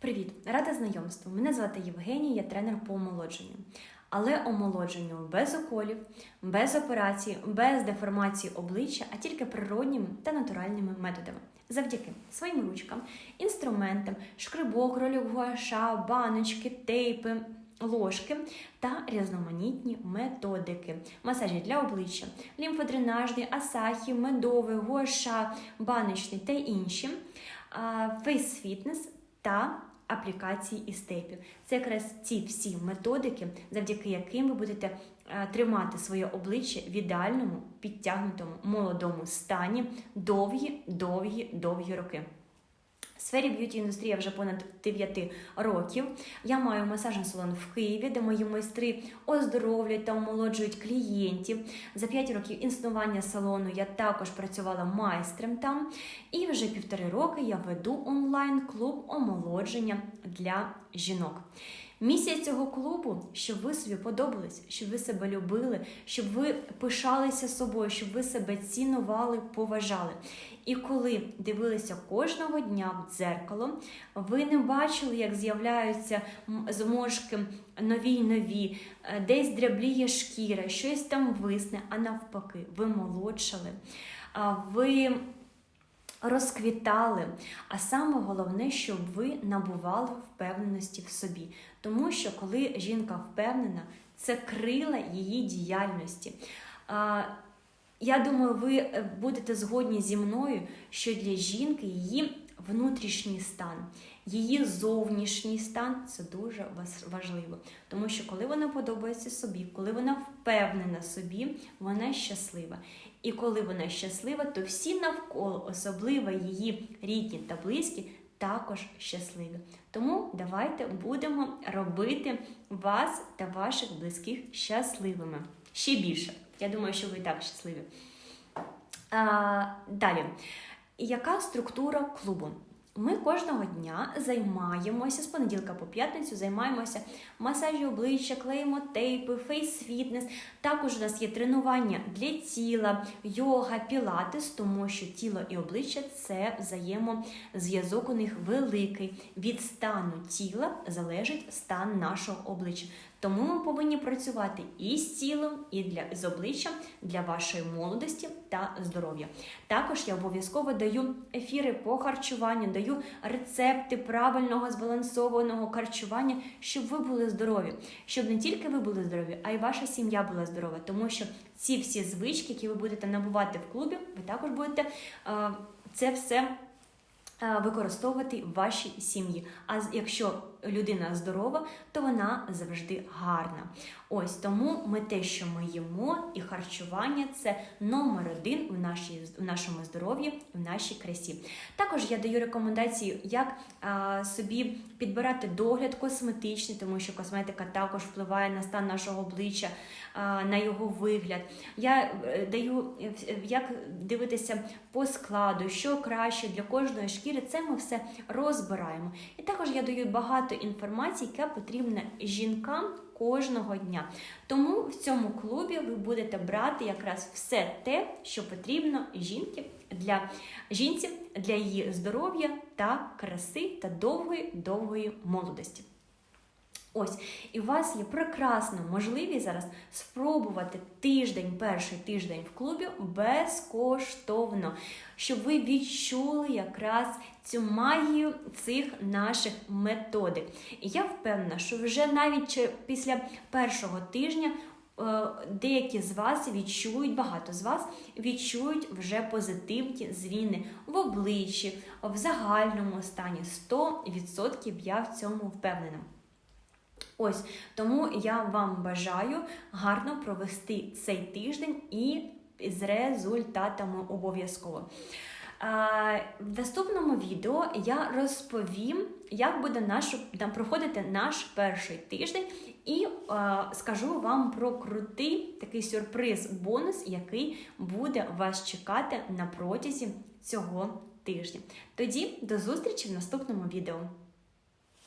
Привіт, рада знайомству. Мене звати Євгенія, я тренер по омолодженню. Але омолодженню без уколів, без операцій, без деформації обличчя, а тільки природніми та натуральними методами. Завдяки своїм ручкам, інструментам, шкрибок, ролик гуаша, баночки, тейпи, ложки та різноманітні методики. Масажі для обличчя, лімфодренажний, асахі, медовий, гуаша, баночний та інші, фейс-фітнес та аплікації і степів. Це якраз ці всі методики, завдяки яким ви будете е, тримати своє обличчя в ідеальному, підтягнутому, молодому стані довгі, довгі, довгі роки. Сфері б'юті індустрія вже понад 9 років. Я маю масажний салон в Києві, де мої майстри оздоровлюють та омолоджують клієнтів. За 5 років існування салону я також працювала майстрем там. І вже півтори роки я веду онлайн-клуб омолодження для жінок. Місія цього клубу, щоб ви собі подобались, щоб ви себе любили, щоб ви пишалися собою, щоб ви себе цінували, поважали. І коли дивилися кожного дня в дзеркало, ви не бачили, як з'являються зморшки нові й нові, е, десь дрябліє шкіра, щось там висне, а навпаки, ви молодшали. Ви розквітали. А саме головне, щоб ви набували впевненості в собі. Тому що коли жінка впевнена, це крила її діяльності. Я думаю, ви е, будете згодні зі мною, що для жінки її внутрішній стан, її зовнішній стан це дуже важливо. Тому що коли вона подобається собі, коли вона впевнена собі, вона щаслива. І коли вона щаслива, то всі навколо, особливо її рідні та близькі, також щасливі. Тому давайте будемо робити вас та ваших близьких щасливими. Ще більше. Я думаю, що ви і так щасливі. А, далі. Яка структура клубу? Ми кожного дня займаємося з понеділка по п'ятницю, займаємося масажі обличчя, клеїмо тейпи, фейс-фітнес. Також у нас є тренування для тіла, йога, пілатес, тому що тіло і обличчя це взаємозв'язок у них великий. Від стану тіла залежить стан нашого обличчя. Тому ми повинні працювати і з тілом, і для з обличчям для вашої молодості та здоров'я. Також я обов'язково даю ефіри по харчуванню, даю рецепти правильного збалансованого харчування, щоб ви були здорові, щоб не тільки ви були здорові, а й ваша сім'я була здорова. Тому що ці всі звички, які ви будете набувати в клубі, ви також будете е, це все е, використовувати в вашій сім'ї. А якщо людина здорова, то вона завжди гарна. Ось тому ми те, що ми їмо, і харчування це номер один в, нашій, в нашому здоров'ї, в нашій красі. Також я даю рекомендації, як а, собі підбирати догляд косметичний, тому що косметика також впливає на стан нашого обличчя, а, на його вигляд. Я е, даю е, як дивитися по складу, що краще для кожної шкіри. Це ми все розбираємо. І також я даю багато інформації, яка потрібна жінкам кожного дня. Тому в цьому клубі ви будете брати якраз все те, що потрібно жінки для жінці, для її здоров'я та краси та довгої довгої молодості. Ось, і у вас є прекрасна можливість зараз спробувати тиждень, перший тиждень в клубі безкоштовно, щоб ви відчули якраз цю магію цих наших методик. І я впевнена, що вже навіть після першого тижня. е, Деякі з вас відчують, багато з вас відчують вже позитивні зміни в обличчі, в загальному стані. 100% я в цьому впевнена. Ось тому я вам бажаю гарно провести цей тиждень і з результатами обов'язково. В наступному відео я розповім, як буде наш, там проходити наш перший тиждень, і а, скажу вам про крутий такий сюрприз, бонус, який буде вас чекати на протязі цього тижня. Тоді до зустрічі в наступному відео.